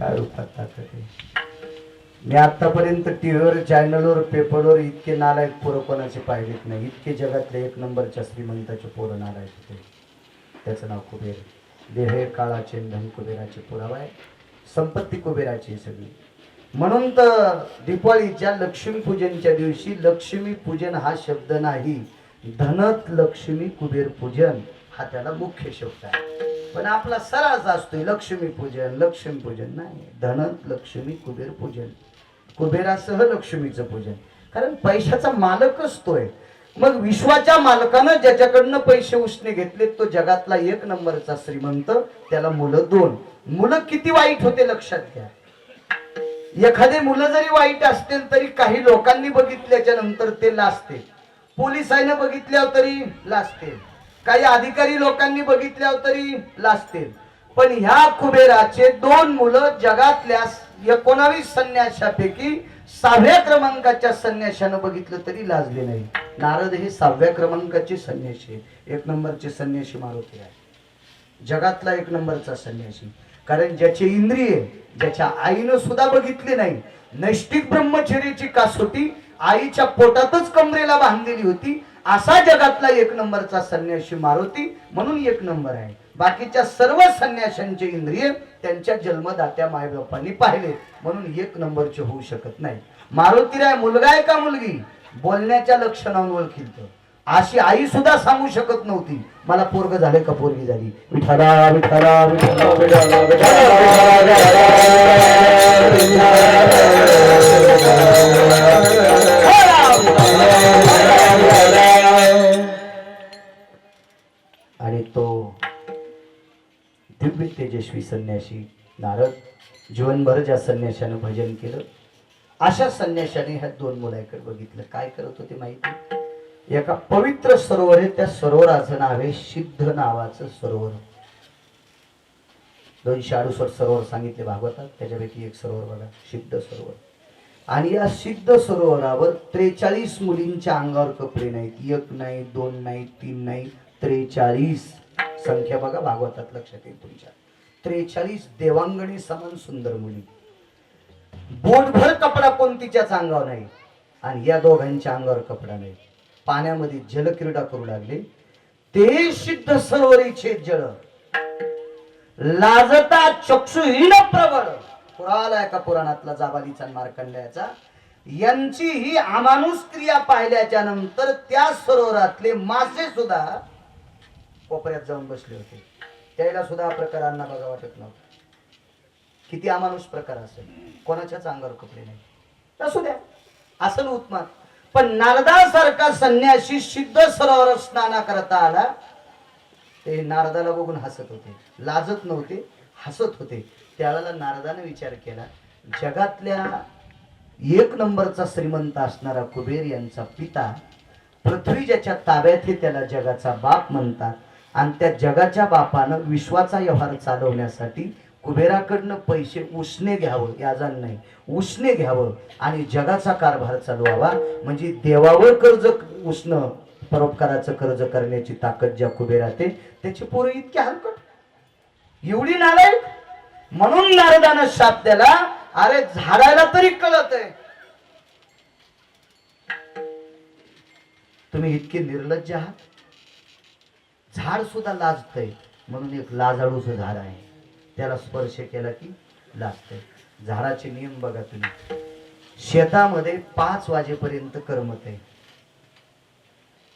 काय रूपात ते? आहे मी आतापर्यंत टीव्हीवर चॅनलवर पेपरवर इतके नालायक पोरं कोणाचे पाहिलेत नाही. इतके जगातले एक नंबरच्या श्रीमंताचे पोरं नालायक होते. त्याचं नाव कुबेर. देह काळाचे धन कुबेराचे पुरावा आहे. संपत्ती कुबेराची सगळी. म्हणून तर दिपाळीच्या लक्ष्मी पूजनच्या दिवशी लक्ष्मी पूजन हा शब्द नाही. धनत लक्ष्मी कुबेर पूजन हा त्याला मुख्य शब्द आहे. पण आपला सरास असतोय लक्ष्मी पूजन लक्ष्मी पूजन. नाही धन लक्ष्मी कुबेर पूजन. कुबेरासह लक्ष्मीचं पूजन. कारण पैशाचा मालकच तोय मग विश्वाच्या मालकानं ज्याच्याकडनं पैसे उसने घेतले तो जगातला एक नंबरचा श्रीमंत त्याला मुलं दोन. मुलं किती वाईट होते लक्षात घ्या. एखादे मुलं जरी वाईट असतील तरी काही लोकांनी बघितल्याच्या नंतर ते लाजते पोलिसांनी बघितल्यावर तरी लाजते काही अधिकारी लोकांनी बघितल्यावर तरी लाजतील. पण ह्या कुबेराचे दोन मुलं जगातल्या एकोणावीस संन्याशापैकी सहाव्या क्रमांकाच्या संन्याशानं बघितलं तरी लाजले नाही. नारद हे सहाव्या क्रमांकाचे संन्याशी एक नंबरचे संन्याशी मारुती आहे. जगातला एक नंबरचा संन्याशी. कारण ज्याचे इंद्रिय ज्याच्या आईनं सुद्धा बघितले नाही. नैष्टिक ब्रह्मचर्याची कासोटी आईच्या पोटातच कमरेला बांधलेली होती. असा जगातला एक नंबरचा संन्याशी मारुती म्हणून एक नंबर आहे बाकीच्या सर्व संन्याशांचे इंद्रिय त्यांच्या जन्मदात्या मायबापांनी पाहिले म्हणून एक नंबरचे होऊ शकत नाही मारुतीराय मुलगा आहे का मुलगी बोलण्याच्या लक्षणांवर ओळखील अशी आई सुद्धा सांगू शकत नव्हती मला पोरग झाले का पोरगी झाली विठारा विठारा विठारा तेजस्वी संन्यासी नारद जीवनभर ज्या संन्याशानं भजन केलं अशा संन्याशाने ह्या दोन मुलाकडे बघितलं. काय करत होते माहिती एका पवित्र सरोवर आहे त्या सरोवराचं नाव आहे सिद्ध नावाचं सरोवर. दोनशे अडुसष्ट सरोवर सांगितले भागवतात त्याच्यापैकी एक सरोवर बघा सिद्ध सरोवर. आणि या सिद्ध सरोवरावर त्रेचाळीस मुलींच्या अंगावर कपडे नाहीत. एक नाही दोन नाही तीन नाही त्रेचाळीस संख्या बघा भागवतात लक्षात येईल तुमच्या. त्रेचाळीस देवांगणी समान सुंदर मुली. बोटभर कपडा कोणतीच्याच अंगावर नाही आणि या दोघांच्या अंगावर कपडा नाही. पाण्यामध्ये जलक्रीडा करू लागले. ते सिद्ध सरोवरीचे जळ. लाजता चक्षुहीन प्रबळ. पुराला एका पुराणातला जाबालीचा आणि मार्कंड्याचा? यांची ही अमानुष क्रिया पाहिल्याच्या नंतर त्या सरोवरातले मासे सुद्धा कोपऱ्यात जाऊन बसले होते. त्याला सुद्धा हा प्रकार अण्णा बघा वाटत नव्हता. किती अमानुष प्रकार असेल. कोणाच्याच अंगावर कपडे नाही. असू द्या. असेल उत्मान. पण नारदासारखा संन्यासी सिद्ध सरोवर स्नाना करता आला ते नारदाला बघून हसत होते. लाजत नव्हते हसत होते. त्यावेळेला नारदाने विचार केला जगातल्या एक नंबरचा श्रीमंत असणारा कुबेर यांचा पिता पृथ्वी ज्याच्या ताब्यात हे त्याला जगाचा बाप म्हणतात आणि त्या जगाच्या बापानं विश्वाचा व्यवहार चालवण्यासाठी कुबेराकडनं पैसे उसने घ्यावं याजान नाही. उसने घ्यावं आणि जगाचा कारभार चालवावा. म्हणजे देवावर कर्ज उसणं परोपकाराचं कर्ज करण्याची ताकद ज्या कुबेराते त्याची पोरं इतकी हलकट. एवढी नालायक. म्हणून नारदानं शाप द्याला अरे झाडाला तरी कळत आहे. तुम्ही इतके निर्लज्ज आहात. झाड सुद्धा लाजतंय. म्हणून एक लाजाळूचं झाड आहे. त्याला स्पर्श केला की लाजतंय. झाडाचे नियम बघा तुम्ही. शेतामध्ये पाच वाजेपर्यंत करमत आहे.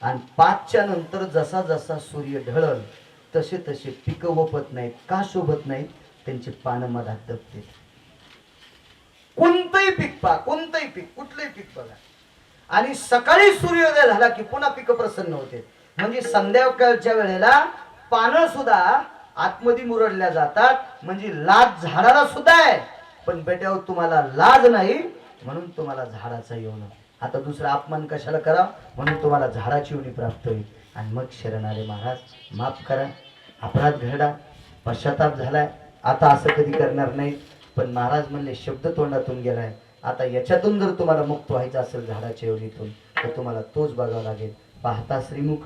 आणि पाचच्या नंतर जसा जसा सूर्य ढळल तसे तसे पिकं वपत नाहीत का शोभत नाहीत? त्यांची पानं मधात दबते. कोणतंही पीक पा कोणतंही पीक कुठलंही पीक बघा. आणि सकाळी सूर्योदय झाला की पुन्हा पिक प्रसन्न होते. म्हणजे संध्याकाळच्या वेळेला पानं सुद्धा आतमध्ये मुरडल्या जातात. म्हणजे लाज झाडाला सुद्धा आहे. पण बेट्यावर तुम्हाला लाज नाही म्हणून तुम्हाला झाडाचा येऊन आता दुसरा अपमान कशाला करा म्हणून तुम्हाला झाडाची उणी प्राप्त होईल. आणि मग शरणारे महाराज माफ करा. अपराध घडा. पश्चाताप झालाय. आता असं कधी करणार नाही. पण महाराज म्हणले शब्द तोंडातून गेलाय. आता याच्यातून जर तुम्हाला मुक्त व्हायचं असेल झाडाच्या योनीतून तर तुम्हाला तोच बघावा लागेल. पाहता श्रीमुख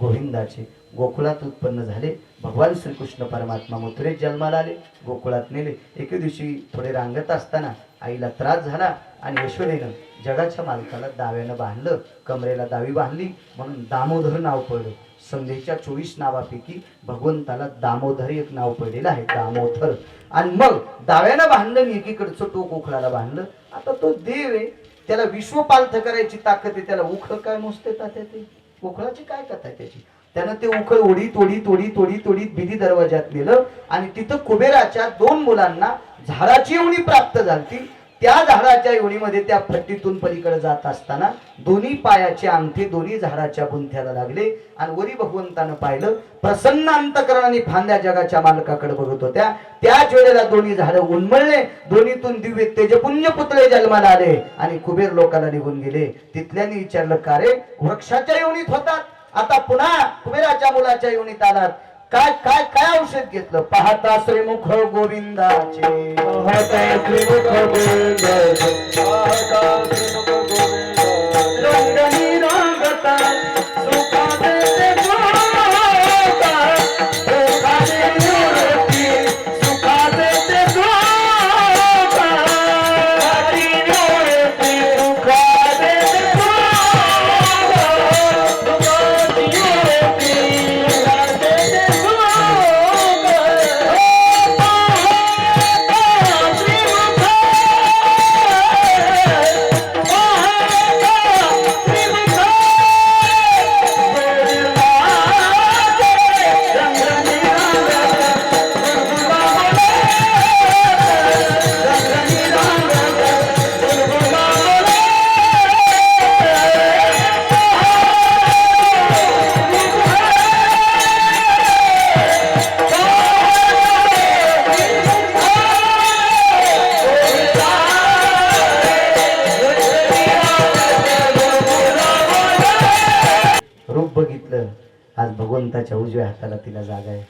गोविंदाचे. गोकुळात उत्पन्न झाले. भगवान श्रीकृष्ण परमात्मा मथुरेत जन्माला आले. गोकुळात नेले. एके दिवशी थोडे रांगत असताना आईला त्रास झाला आणि यशोदेनं जगाच्या मालकाला दाव्यानं बांधलं. कमरेला दावी बांधली. म्हणून दामोदर नाव पडलं. संधीच्या चोवीस नावापैकी भगवंताला दामोदर एक नाव पडलेलं आहे. दामोदर. आणि मग दाव्यानं बांधलं एकीकडचं टोक उखळाला बांधलं. आता तो देव आहे. त्याला विश्वपालथ करायची ताकद आहे. त्याला उखळ काय मोजते तात्या ते? उखळाची काय कथा आहे त्याची? त्यानं ते उखळ ओढीत ओढीत ओढीत ओढीत ओढीत बिधी दरवाजात नेलं आणि तिथं कुबेराच्या दोन मुलांना झाडाची उणी प्राप्त झाली त्या झाडाच्या योनीमध्ये त्या फट्टीतून पलीकडे जात असताना दोन्ही पायाचे अंगठे दोन्ही झाडाच्या बुंथ्याला लागले. आणि वरी भगवंतानं पाहिलं प्रसन्न अंतकरणाने फांद्या जगाच्या मालकाकडे बघत होत्या. त्याच वेळेला दोन्ही झाडं उन्मळले. दोन्हीतून दिव्य तेजपुण्य पुतळे जन्माला आले. आणि कुबेर लोकाला निघून गेले. तिथल्यानी विचारलं का रे? वृक्षाच्या योनीत होतात. आता पुन्हा कुबेराच्या मुलाच्या योनीत आलात. काय काय काय औषध घेतलं? पाहता श्रीमुख गोविंदाचे. पाहता श्रीमुख गोविंदाचे, पाहता श्रीमुख देवाच्या उजव्या हाताला तिला जागा आहे.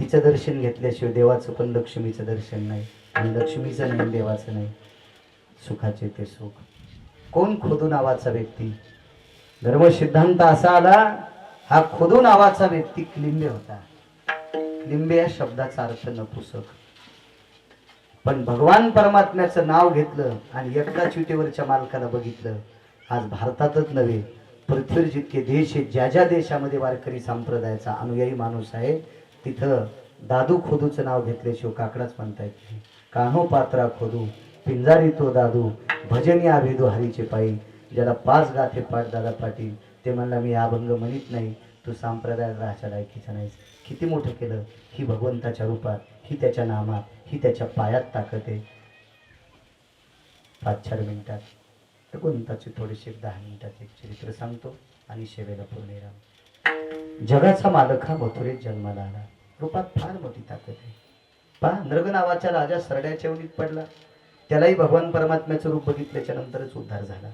तिचं दर्शन घेतल्याशिवाय देवाचं पण लक्ष्मीचं दर्शन नाही. आणि लक्ष्मीचं नाही देवाचं नाही. सुखाचे ते सुख. कोण खोदू नावाचा व्यक्ती? धर्मसिद्धांत असा आला हा खोदू नावाचा व्यक्ती क्लिंबे होता. क्लिंबे या शब्दाचा अर्थ नपुसक. पण भगवान परमात्म्याचं नाव घेतलं आणि एकदा चिटेवरच्या मालकाला बघितलं आज भारतातच नव्हे पृथ्वीवर जितके देश आहेत ज्या ज्या देशामध्ये वारकरी संप्रदायाचा अनुयायी माणूस आहे तिथं दादू खोदूचं नाव घेतल्याशिवाय काकडाच म्हणता येत नाही. कान्हो पात्रा खोदू पिंजारी तो दादू भजनी आभेदू हरीचे पायी ज्याला पाच गाथे पाठ दादा पाटील ते म्हणला मी अभंग म्हणत नाही तू संप्रदायात राहायच्या लायकीचा नाहीस. किती मोठं केलं? ही भगवंताच्या रूपात ही त्याच्या नामात ही त्याच्या पायात ताकद आहे. पाच चार मिनिटात. भगवंताचे थोडेसे दहा मिनिटात एक चरित्र सांगतो आणि शेवेला पूर्ण जगाचा मालक हा मथुरेत जन्माला आला. रूपात फार मोठी ताकद आहे. पहा नृग नावाच्या राजा सरड्याच्या उडीत पडला. त्यालाही भगवान परमात्म्याचं रूप बघितल्याच्या नंतरच उद्धार झाला.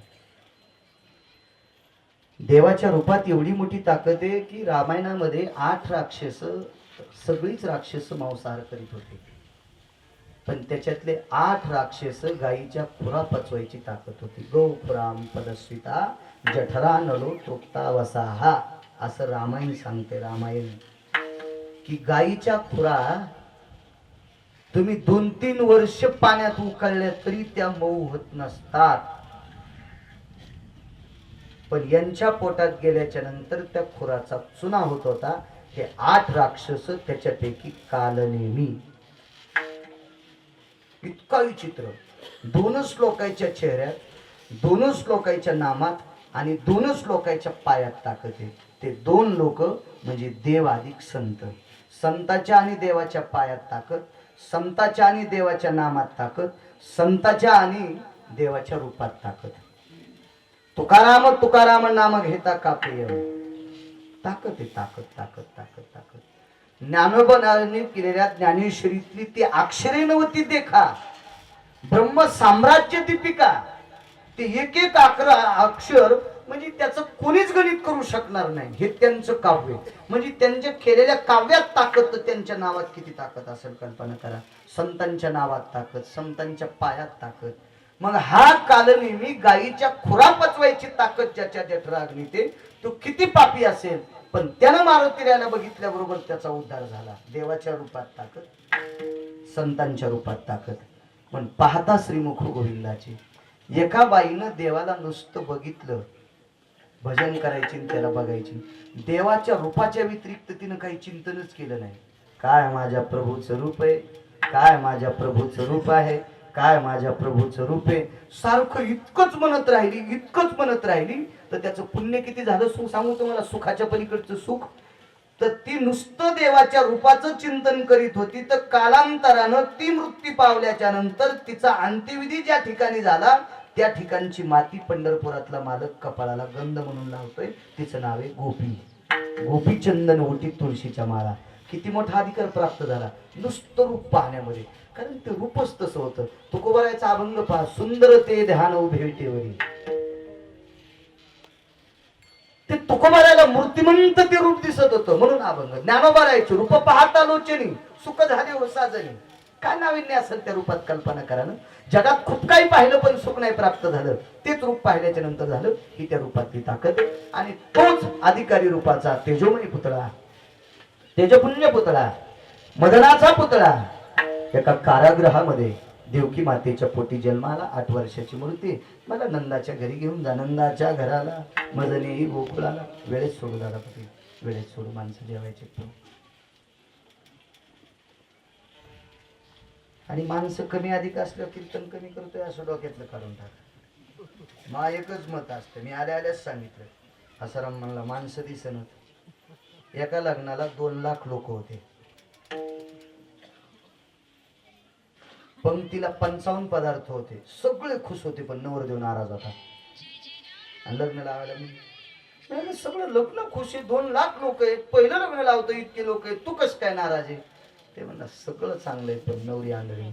देवाच्या रूपात एवढी मोठी ताकद आहे की रामायणामध्ये आठ राक्षस सगळीच राक्षस मांसाहार करीत होते. पण त्याच्यातले आठ राक्षस गायीच्या खुरा पचवायची ताकद होती. गौपुराम पदस्विता जठरा नलो तृप्ता वसाहा असं रामायण सांगते रामायण. की गायीच्या खुरा तुम्ही दोन तीन वर्ष पाण्यात उकळल्या तरी त्या मऊ होत नसतात. पण यांच्या पोटात गेल्याच्यानंतर त्या खुराचा चुना होत होता. हे आठ राक्षस त्याच्यापैकी कालनेमी. इतका विचित्र दोनच लोकांच्या चेहऱ्यात दोनच लोकांच्या नामात आणि दोनच लोकांच्या पायात ताकद आहे. ते दोन लोक म्हणजे देव अधिक संत. संताच्या आणि देवाच्या पायात ताकद संताच्या आणि देवाच्या नामात ताकद संताच्या आणि देवाच्या रूपात ताकद. तुकाराम तुकाराम नाम घेता कापेय ताकद आहे ताकद ताकद ताकद ताकद. ज्ञानोबनाने केलेल्या ज्ञानेश्वरीतली ती अक्षरे नव्हती देखा. ब्रह्म साम्राज्य दीपिका. ते एक एक अकरा अक्षर म्हणजे त्याचं कोणीच गणित करू शकणार नाही. हे त्यांचं काव्य म्हणजे त्यांच्या केलेल्या काव्यात ताकद त्यांच्या नावात किती ताकद असेल? कल्पना करा. संतांच्या नावात ताकद संतांच्या पायात ताकद. मग हा कालनेमी गायीच्या खुरा पचवायची ताकद ज्याच्या जठराग्नी ते तो किती पापी असेल? पण त्यानं मारुतीला बघितल्याबरोबर त्याचा उद्धार झाला. देवाच्या रूपात ताकद संतांच्या रूपात ताकद. पण पाहता श्रीमुख गोविंदाची एका बाईनं देवाला नुसतं बघितलं. भजन करायची आणि त्याला बघायची. देवाच्या रूपाच्या व्यतिरिक्त तिनं काही चिंतनच केलं नाही. काय माझ्या प्रभूचं रूप आहे? काय माझ्या प्रभूचं रूप आहे? काय माझ्या प्रभूचं रूप आहे? सारखं इतकंच म्हणत राहिली इतकंच म्हणत राहिली तर त्याचं पुण्य किती झालं? सुख सांगू तुम्हाला? सुखाच्या पलीकडचं सुख. तर ती नुसतं देवाच्या रूपाचं चिंतन करीत होती तर कालांतरानं ती मृत्यू पावल्याच्या नंतर तिचा अंत्यविधी ज्या ठिकाणी झाला त्या ठिकाणची माती पंढरपुरातला मालक कपाळाला गंध म्हणून लावतोय. तिचं नाव आहे गोपी. गोपीचंदन ओटी तुळशीच्या माळा. किती मोठा अधिकार प्राप्त झाला? नुसतं रूप पाहण्यामध्ये. कारण ते रूपच तसं होतं तुकोबारायचा अभंग पहा. सुंदर ते ध्यान उभे ते तुकोबारायला मूर्तिमंत ते रूप दिसत होतं. म्हणून अभंग. ज्ञानोबारायचे रूप पाहता लोचनी सुख झाले हो साजनी. काय नाविन्य असेल त्या रूपात कल्पना करा ना जगात खूप काही पाहिलं पण सुख नाही प्राप्त झालं. तेच रूप पाहिल्याच्या नंतर झालं. ही त्या रूपातली ताकद आणि तोच अधिकारी रूपाचा तेजोमणी पुतळा. तेजपुण्य पुतळा. मदनाचा पुतळा. एका कारागृहामध्ये देवकी मातेच्या पोटी जन्माला आठ वर्षाची मूर्ती. मला नंदाच्या घरी घेऊन जा नंदाच्या घराला मदनेही गोकुळाला. वेळेत सोडू दादा पती वेळेत सोडू माणसं जेवायचे. तो आणि माणसं कमी अधिक असलं कीर्तन कमी करतोय असं डोक्यातलं काढून टाक. मा एकच मत असतं मी आल्या आल्याच सांगितलं. आसाराम म्हणला माणसं दिसनत. एका लग्नाला दोन लाख लोक होते. पंक्तीला पंचावन्न पदार्थ होते. सगळे खुश होते पण नवरदेव नाराज होता. आणि लग्न लावायला मी सगळं लग्न खुश आहे. दोन लाख लोक आहेत. पहिलं लग्न लावतो इतके लोक आहेत. तू कस काय नाराज आहे? ते म्हणला सगळं चांगलं आहे पण नवरी आंधळी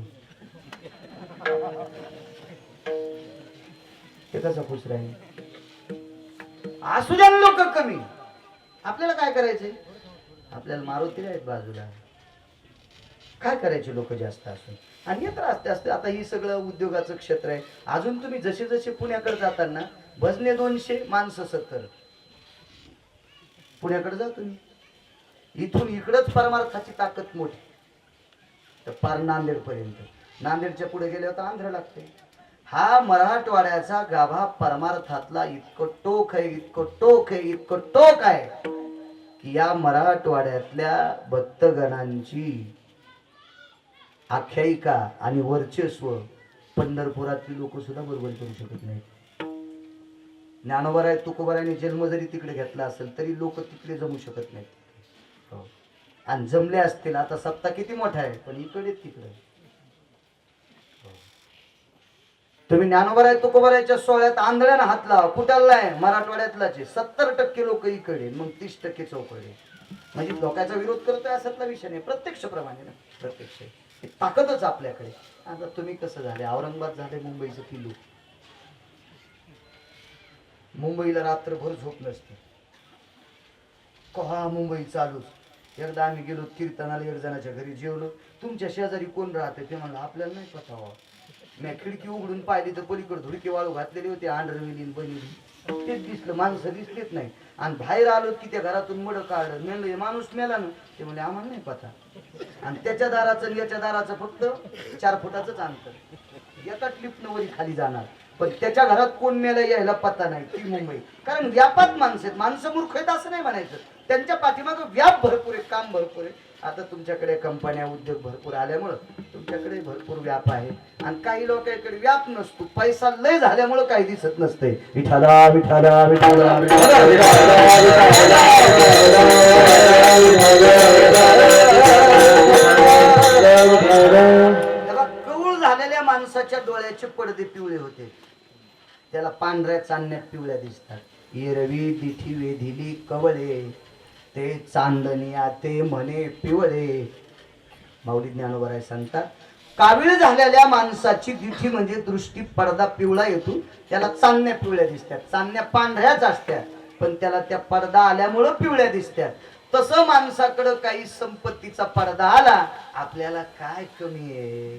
ते कसं खुश राहील? असू द्या लोक कमी. आपल्याला काय करायचंय? आपल्याला मारुती आहेत बाजूला. काय करायचे लोक जास्त असून? आणि येत असते असते. आता ही सगळं उद्योगाचं क्षेत्र आहे. अजून तुम्ही जसे जसे पुण्याकडे जाताना भजने दोनशे माणसं सत्तर. पुण्याकडे जा तुम्ही. इथून इकडंच परमार्थाची ताकद मोठी. तर पार नांदेडपर्यंत. नांदेडच्या पुढे गेले तर आंध्र लागते हा मराठवाड्याचा गाभा परमार्थातला इतकं टोक आहे इतकं टोक आहे इतकं टोक आहे की या मराठवाड्यातल्या भक्तगणांची आख्यायिका आणि वर्चस्व पंढरपुरातली लोक सुद्धा बरोबर करू शकत नाहीत. ज्ञानोबराय तुकोबरायने जन्म जरी तिकडे घेतला असेल तरी लोक तिकडे जमू शकत नाहीत. हो. आणि जमले असतील आता सत्ता किती मोठा आहे पण इकडे तिकडे. हो. तुम्ही ज्ञानोबराय तुकोबरायच्या सोहळ्यात आंधळ्यानं हात लावा. कुठाला आहे मराठवाड्यातलाच. आहे सत्तर टक्के लोक इकडे मग तीस टक्के चौकडे. म्हणजे लोकांचा विरोध करतोय असातला विषय नाही. प्रत्यक्ष प्रमाणे ना प्रत्यक्ष. ही ताकदच आपल्याकडे. आता तुम्ही कसं झाले? औरंगाबाद झाले मुंबईचं किल्लू. मुंबईला रात्रभर झोप नसते. कहा मुंबई चालूच? एकदा आम्ही गेलो कीर्तनाला एक जणाच्या घरी जेवलो. तुमच्या शेजारी कोण राहते ते म्हणलं आपल्याला नाही पता हो. मी खिडकी उघडून पाहिली तर पलीकडे धुडकी वाळू घातलेली होती आंध्रविली बनिली तेच दिसलं माणसं दिसलीच नाही आणि बाहेर आलो की त्या घरातून मड काढलं. मेलं हे माणूस मेला ना ते म्हणजे आम्हाला नाही पता. आणि त्याच्या दाराचं आणि याच्या दाराचं फक्त चार फुटाचंच अंतर. एका लिफ्टनं वरी खाली जाणार. पण त्याच्या घरात कोण मेला यायला पत्ता नाही ती मुंबई. कारण व्यापात माणसं आहेत. माणसं मूर्ख आहेत असं नाही म्हणायचं. त्यांच्या पाठीमागं व्याप भरपूर आहे काम भरपूर आहे आता तुमच्याकडे कंपन्या उद्योग भरपूर आल्यामुळं तुमच्याकडे भरपूर व्याप आहे. आणि काही लोकांकडे व्याप नसतो. पैसा लय झाल्यामुळं काही दिसत नसते. विठाला विठाला विठाला त्याला कवळ झालेल्या माणसाच्या डोळ्याचे पडदे पिवळे होते. त्याला पांढऱ्या चांदण्यात पिवळ्या दिसतात. येरवी दिठी वेधिली कवळे. ते चांदणी ते म्हणे पिवळे. माऊली ज्ञानोबराय सांगतात कावीळ झालेल्या माणसाची दिठी म्हणजे दृष्टी पडदा पिवळा येतो. त्याला चांदण्या पिवळ्या दिसतात. चांदण्या पांढऱ्याच असतात पण त्याला त्या पडदा आल्यामुळं पिवळ्या दिसतात. तसं माणसाकडं काही संपत्तीचा पडदा आला आपल्याला काय कमी आहे?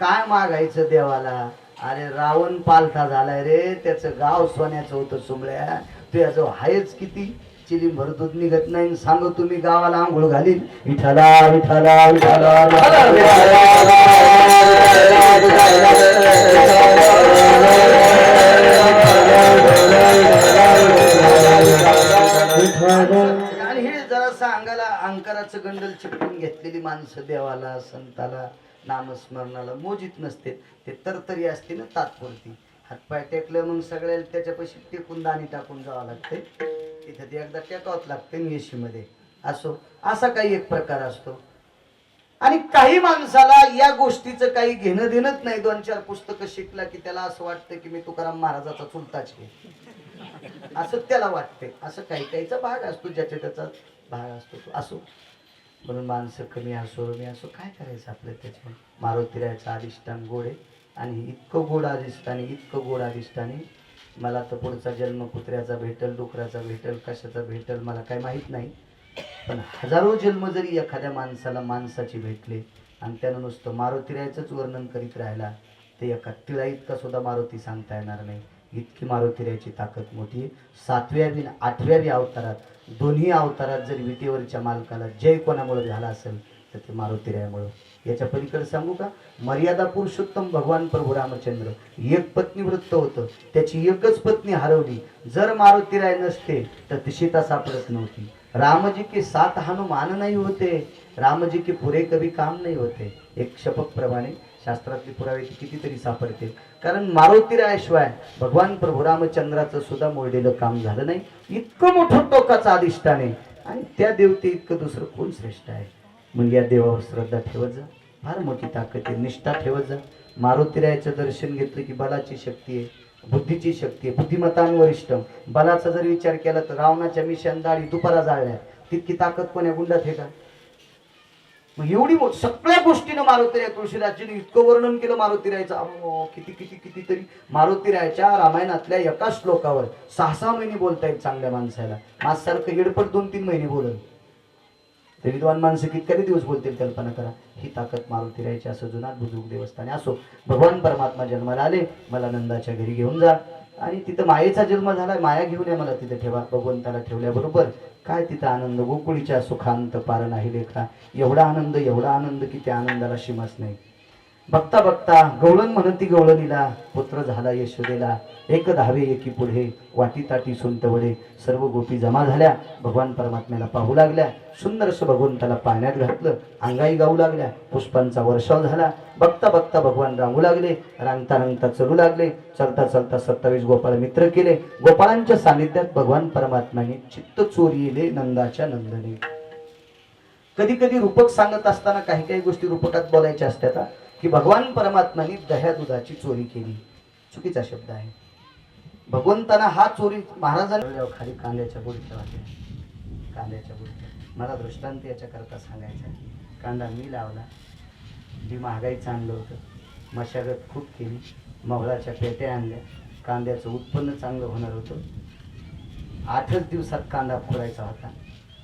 काय मागायचं देवाला? अरे रावण पालथा झालाय रे त्याचं गाव सोन्याचं होतं सुमळ्या. तू याचं आहेच किती? चिली भर दूध निघत नाही. आणि सांगू तुम्ही गावाला आंघोळ घालीन. विठाला विठाला विठाला आणि हे जरा सांगायला अंकाराचं गंडल चिपकून घेतलेली माणसं देवाला संताला नामस्मरणाला मोजित नसते. ते तरतरी असते ना तात्पुरती. हातपाय टेकलं मग सगळ्याला त्याच्यापाशी टेकून दाणी टाकून जावं लागते तिथं ते एकदा टेकावंच लागते येशीमध्ये असो असा काही एक प्रकार असतो. आणि काही माणसाला या गोष्टीचं काही घेणं देणंच नाही. दोन चार पुस्तकं शिकला की त्याला असं वाटतं की मी तुकाराम महाराजाचा चुलताच घे असं त्याला वाटते असं काही काहीचा भाग असतो ज्याच्या त्याचा भाग असतो तो. असो. म्हणून माणसं कमी असो मी असो काय करायचं आपलं त्याच्या मारुतीरायचं अधिष्ठान गोड आणि इतकं गोड अधिष्ठाने इतकं गोड अधिष्ठाने मला तर पुढचा जन्म कुत्र्याचा भेटल डुकराचा भेटल कशाचा भेटल मला काय माहीत नाही. पण हजारो जन्म जरी एखाद्या माणसाला माणसाची भेटले आणि त्यानं नुसतं मारुतीरायचंच वर्णन करीत राहिला ते एका तिळा इतका सुद्धा मारुती सांगता येणार नाही. इतकी मारुतीरायची ताकद मोठी. सातव्या बी आठव्या बी अवतारात दोन्ही अवतारात जर विटेवरच्या मालकाला जय कोणामुळे झाला असेल तर ते मारुतीरायामुळं. याच्या पलीकडे सांगू का? मर्यादा पुरुषोत्तम भगवान प्रभू रामचंद्र. एक पत्नी वृत्त होतं. त्याची एकच पत्नी हरवली. जर मारुतीराय नसते तर ती सीता सापडत नव्हती. रामजी की सात हनुमान नाही होते. रामजी की पुरे कभी काम नाही होते. एक शपक प्रमाणे शास्त्रातली पुरावे ती कितीतरी सापडते कारण मारुतीरायाशिवाय भगवान प्रभू रामचंद्राचं सुद्धा मोडलेलं काम झालं नाही. इतकं मोठं टोकाचं अधिष्ठान आहे. आणि त्या देवते इतकं दुसरं कोण श्रेष्ठ आहे? मग या देवावर श्रद्धा ठेवत जा. फार मोठी ताकद आहे. निष्ठा ठेवत जा. मारुतीरायाचं दर्शन घेतलं की बलाची शक्ती आहे. बुद्धीची शक्ती आहे. बुद्धिमत्तान वरिष्ठ बलाचा जर विचार केला तर रावणाच्या मिशन दाळी दुपारा जाळल्या तितकी ताकद या गुंडात हे का? मग एवढी सगळ्या गोष्टीनं मारुतीराय तुळशीराजीने इतकं वर्णन केलं मारुतीरायचं. अहो, किती किती किती तरी. मारुतीरायच्या रामायणातल्या एका श्लोकावर सहा सहा महिने बोलता येईल चांगल्या माणसाला. माझ्यासारखं येडपट दोन तीन महिने बोलल. ते विद्वान माणसं कितक्या दिवस बोलतील कल्पना करा. ही ताकद मारुतीरायची असं जुनाट बुजुर्ग देवस्थानी असो. भगवान परमात्मा जन्माला आले मला नंदाच्या घरी घेऊन जा. आणि तिथं मायेचा जन्म झाला माया घेऊन या मला तिथे ठेवा. भगवंताला ठेवल्याबरोबर काय तिथं आनंद? गोकुळीच्या सुखांत पार नाही लेखा. एवढा आनंद एवढा आनंद की त्या आनंदाला शिमस नाही. बघता बघता गवळण म्हणती गवळणीला पुत्र झाला यशोदेला. एक धावे एकी पुढे वाटी ताटी सुंटवडे सर्व गोपी जमा झाल्या. भगवान परमात्म्याला पाहू लागल्या. सुंदरस भगवंताला पाण्यात घातलं. अंगाई गाऊ लागल्या. पुष्पांचा वर्षाव झाला. बघता बघता भगवान रांगू लागले. रांगता रांगता चलू लागले. चलता चलता सत्तावीस गोपाळ मित्र केले. गोपाळांच्या सानिध्यात भगवान परमात्म्याने चित्त चोरीले नंदाच्या नंदने. कधी कधी रूपक सांगत असताना काही काही गोष्टी रूपकात बोलायच्या असतात की भगवान परमात्माने दह्या दुधाची चोरी केली. चुकीचा शब्द आहे. भगवंताना हा चोरी महाराजांना खाली कांद्याच्या बुडक्या वाटल्या. कांद्याच्या बुडक्या. मला दृष्टांत याच्याकरता सांगायचा आहे. कांदा मी लावला. जी महागाईचं आणलं होतं. मशागत खूप केली. मवळाच्या पेट्या आणल्या. कांद्याचं उत्पन्न चांगलं होणार होतं. आठच दिवसात कांदा फोडायचा होता.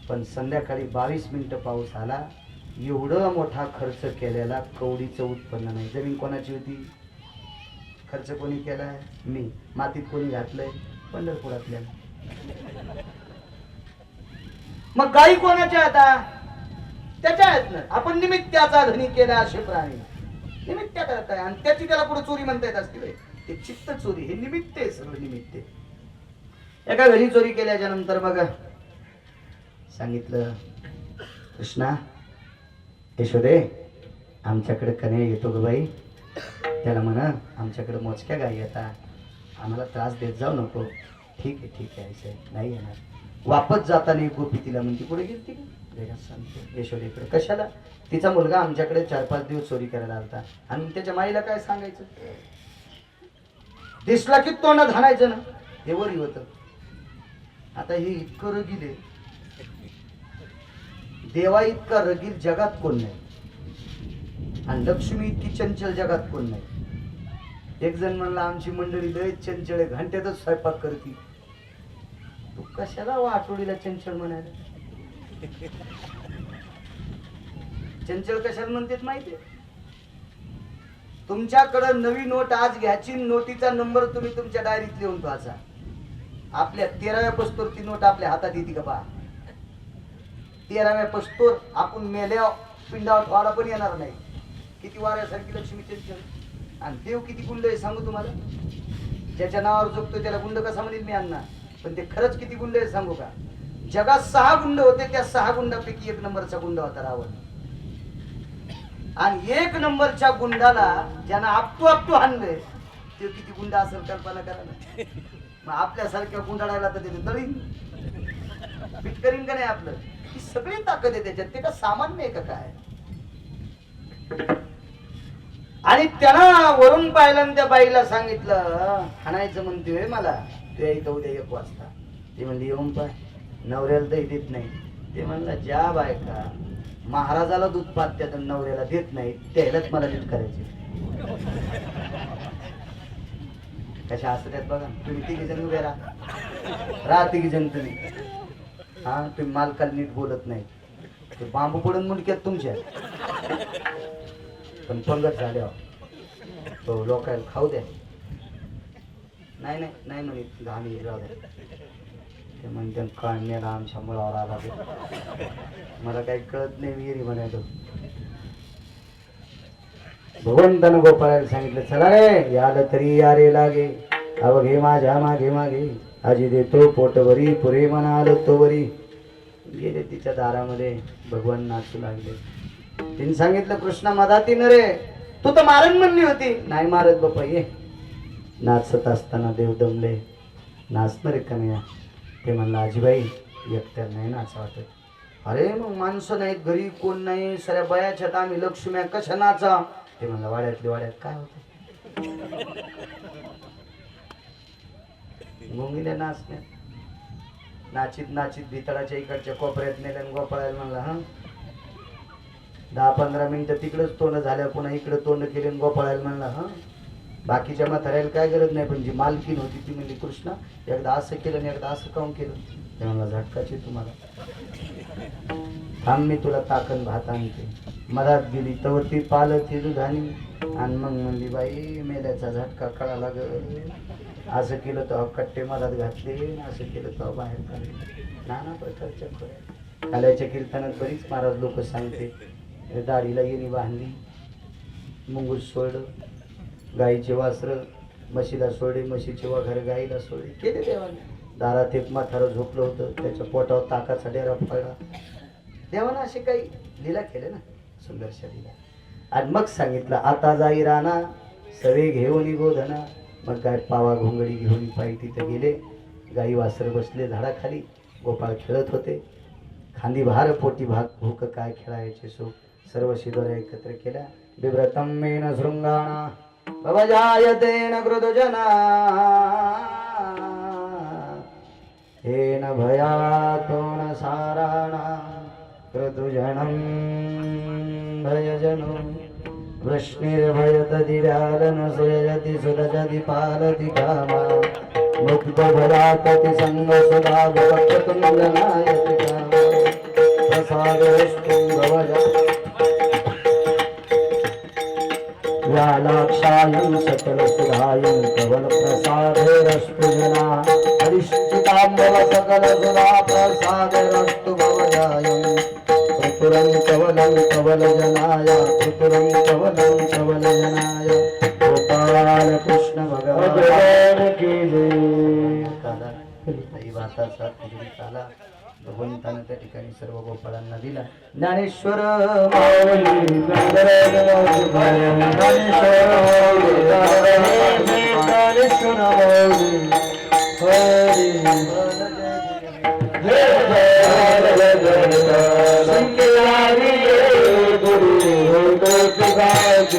पण संध्याकाळी बावीस मिनटं पाऊस आला. एवढा मोठा खर्च केलेला कवडीचं उत्पन्न नाही. जमीन कोणाची होती? खर्च कोणी केलाय? मी. मातीत कोणी घातलंय? पंढरपुरातल्या. मग गाई कोणाच्या आता? त्याच्या आहेत ना. आपण निमित्त्याचा धनी केला असे प्राणी. निमित्त करताय आणि त्याची त्याला पुढे चोरी म्हणता येत असते ते चित्त चोरी. हे निमित्त आहे सगळं निमित्त आहे. एका घरी चोरी केल्याच्यानंतर बघा सांगितलं कृष्णा यशोदे आमच्याकडे कन्या येतो ग बाई. त्याला म्हणा आमच्याकडे मोजक्या गाई येतात आम्हाला त्रास देत जाऊ नको. ठीक आहे ठीक आहे असं नाही येणार. वापस जाताना एक गोपी तिला म्हणते पुढे गेली ती सांगते. यशोदेकडे कशाला? तिचा मुलगा आमच्याकडे चार पाच दिवस चोरी करायला आलता. आणि त्याच्या माईला काय सांगायचं? दिसला की तोंडात हाणायचं ना. हे वरी होतं आता. हे इतकं गेले देवा इतका रगीर जगात कोण नाही? आणि लक्ष्मी इतकी चंचल जगात कोण नाही? एक जण म्हणला आमची मंडळी लय चंचल आहे घंट्यातच स्वयंपाक करते. तू कशाला वा आठवडीला चंचल म्हणायला? चंचल कशाला म्हणतात माहितीये? तुमच्याकडं नवी नोट आज घ्यायची नोटीचा नंबर तुम्ही तुमच्या डायरीत लिहून वाचा आपल्या तेराव्या पस्तोर ती नोट आपल्या हातात येते का पहा? तेराव्या पस्तोर आपण मेल्या पिंडावर वाडा पण येणार नाही. किती वाऱ्यासारखी लक्ष्मी चंचल. आणि देव किती गुंड आहे सांगू तुम्हाला? ज्याच्या नावावर झोपतो त्याला गुंड कसा म्हणेल मी अण्णा? पण ते खरंच किती गुंड आहे सांगू का? जगात सहा गुंड होते त्या सहा गुंडापैकी एक नंबरचा गुंड होता रावण. आणि एक नंबरच्या गुंडाला ज्यानं आपटू आपटू हाणलंय ते किती गुंड असेल कल्पना करा ना. मग आपल्यासारख्या गुंडाळायला तर ते तळीन पीठ करीन का नाही आपलं? ही सगळी ताकद आहे त्याच्यात. ते का सामान्य आहे का काय? आणि त्यानं वरून पाहिलं त्या बाईला सांगितलं हाणायचं म्हणतोय मला. ते इथं उद्या एक वाजता. ती म्हणली येऊन पाय नवऱ्याला दही देत नाही. ते म्हणलं ज्या बायका महाराजाला दूध पात्यात तर नवऱ्याला देत नाही त्यालाच मला नीट करायचे कशा असतात बघा. तुम्ही तिघी जण उभे राहा. राहा तिघी जण तुम्ही. हा तुम्ही मालकाला नीट बोलत नाही. ते बांबू पडून मुंडक्यात तुमच्या. पण पंगत झाल्या हो. तो लोकायला खाऊ द्या. नाही नाही नाही म्हणे घामी राहू द्या. ते म्हणते काढण्याला आमच्या मुळावर आला ते. मला काही कळत नाही विहिरी म्हणायचं. भगवंतानं गोपाळाला सांगितलं चला रे यालं तरी यारे लागे. अवघे माझ्या मागे मागे. आजी देतो पोटवरी पुरे म्हणा आलो तो वरी गेले तिच्या दारामध्ये भगवान नाचू लागले. तिने सांगितलं कृष्णा मधाती न रे तू तर मारण म्हणली होती. नाही मारत बाप्पा ये. नाचत असताना देव दमले. नाचणार का नाही ते म्हणलं आजीबाई एकट्या नाही नाच वाटत अरे मग माणसं नाहीत घरी कोण नाही? सऱ्या बयाच्या आम्ही लक्ष्म्या कशा नाचा? ते म्हणलं वाड्यातली वाड्यात काय होतं? मुंगीला नाचण्यात नाचित नाचित भितळाच्या इकडच्या कोपऱ्यात नेल्यान आणि गोपाळाला म्हणला हा? दहा पंधरा मिनिटं तिकडंच तोंड झाल्या पुन्हा इकडं तोंड केले आणि गोपाळाला म्हणला हा? बाकीच्या म्हाताऱ्याला काय गरज नाही पण जी मालकीन होती ती म्हणजे कृष्ण एकदा असं केलं आणि एकदा असं काऊन केलं? ते म्हणला झटकाची तुम्हाला. थांब मी तुला ताकण भात आणते. मधात गेली तर ती पाल ती दुधानी. आणि मग म्हणली बाई मेल्याचा झटका कळा लागल असं केलं तर कट्टे मधात घातले असं केलं तर बाहेर काढले. नाना प्रकारच्या खोऱ्या. काल्याच्या कीर्तनात बरीच महाराज लोक सांगते दाढीला येणी बांधली मुंगूस सोडलं गाईचे वासर म्हशीला सोडे म्हशीचे वगैरे गाईला सोडे केले देवाने. दारात एक माथारं झोपलं होतं त्याच्या पोटावर ताकाचा डेरा पडला. देवानं असे काही लीला केले ना सुंदरशा लिला. आणि मग सांगितलं आता जाई राणा सवे घेऊन गोधना मग काय पावा घोंगडी घेऊन पायी तिथे गेले. गाई वासर बसले झाडाखाली. गोपाळ खेळत होते. खांदी भार पोटी भाग भूक काय खेळायचे सो सर्व शिदोऱ्या एकत्र केल्या. बिव्रतम मेन शृंगाणा जायतेन कृतजना. हेन भयातो न साराणा कृतुजनं भयजनो वृष्णिर्भयत दिव्यालन सुयजति पालति कामा। मुक्तभरातति सङ्ग कामा। प्रसादोऽस्तुं भवजा व्यालाक्षायं सकलसुधायं कवलप्रसादेरस्तु जना। हरिश्चिताम्बव सकलसुधा प्रसादेरस्तु भवजायं ऋतुरं कवलं कवलजनाय ऋतुरं कवलं कवलजनाय गोपालकृष्ण भगवान। की जय भगवंतानं त्या ठिकाणी सर्व गोपाळांना दिला. ज्ञानेश्वर माऊली ज्ञानेश्वर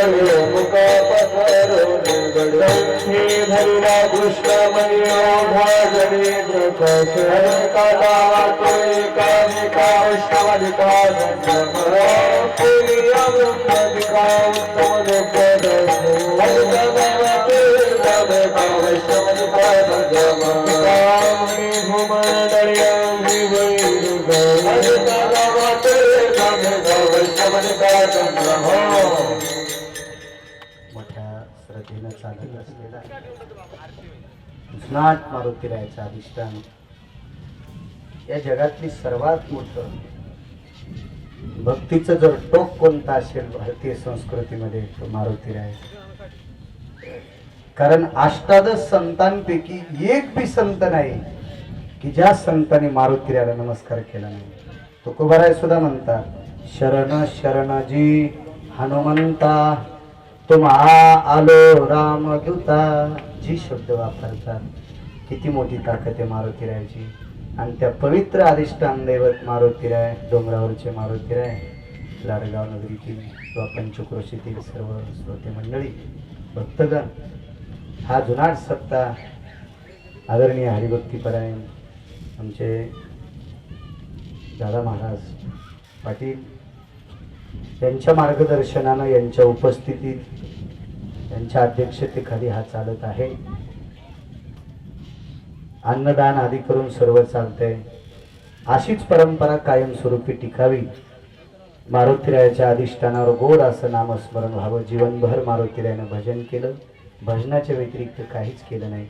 गडे मुख धरिला कृष्णमयो भाजने प्रकाश अनेका चालत असलेला उस्नाट मारुतीरायाचं अधिष्ठान. या जगातली सर्वात मोठं भक्तीचं जर टोक कोणता असेल भारतीय संस्कृतीमध्ये तो मारुतीराय कारण अष्टादश संतांपैकी एक बी संत नाही की ज्या संतांनी मारुतीराला नमस्कार केला नाही. तुकोबाराय सुद्धा म्हणतात शरण शरणजी हनुमंता तुम्हा आलो रामदूता जी शब्द वापरतात किती मोठी ताकद आहे मारुतीरायाची. आणि त्या पवित्र अधिष्ठान दैवत मारुतीराय डोंगरावरचे मारुतीराय लाडगाव नगरीतील किंवा पंचक्रोशीतील सर्व श्रोते मंडळी भक्तगण हा जुनाट सत्ता आदरणीय हरिभक्तीपरायण आमचे दादा महाराज पाटील यांच्या मार्गदर्शनानं यांच्या उपस्थितीत यांच्या अध्यक्षतेखाली हा चालत आहे. अन्नदान आदी करून सर्व चालते अशीच परंपरा कायमस्वरूपी टिकावी. मारुतीरायाच्या अधिष्ठानावर गोड असं नामस्मरण व्हावं. जीवनभर मारुतीरायानं भजन केलं. भजनाच्या व्यतिरिक्त काहीच केलं नाही.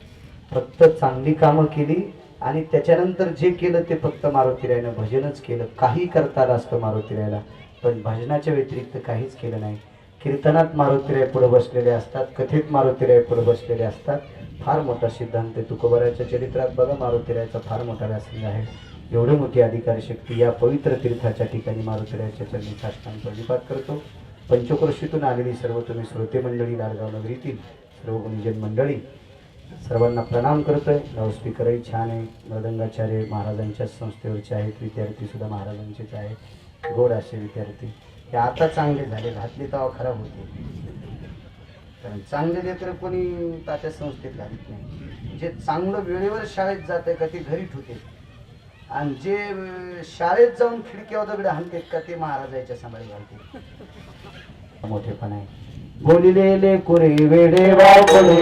फक्त चांगली कामं केली आणि त्याच्यानंतर जे केलं ते फक्त मारुतीरायानं भजनच केलं. काही करता आलं असतं मारुतीरायाला. पण भजनाच्या व्यतिरिक्त काहीच केलं नाही. कीर्तनात मारुतीराय पुढे बसलेले असतात कथेत मारुतीराय पुढे बसलेले असतात. फार मोठा सिद्धांत आहे. तुकोबराच्या चरित्रात बघा मारुतीरायाचा फार मोठा व्यासंग आहे. एवढी मोठी अधिकारी शक्ती या पवित्र तीर्थाच्या ठिकाणी मारुतीरायाच्या चरणी साष्टांग प्रणिपात करतो. पंचक्रोशीतून आलेली सर्व तुम्ही श्रोते मंडळी लाडगाव नगरीतील सर्व गुणजन मंडळी सर्वांना प्रणाम करतोय. लाऊडस्पीकरही छान आहे. मृदंगाचार्य महाराजांच्याच संस्थेवरचे आहेत. विद्यार्थी सुद्धा महाराजांचेच आहेत. गोड असे विद्यार्थी. हे आता चांगले झाले घातले तेव्हा खराब होते. कारण चांगले लेकर कोणी तात्या संस्थेत घालत नाही. जे चांगलं वेळेवर शाळेत जात आहे का ते घरी ठेवते आणि जे शाळेत जाऊन खिडक्यावर दगड हाणतात का ते महाराजाच्या सांभाळ घालते. मोठेपण आहे बोलिलेले कुरे वेडे वापले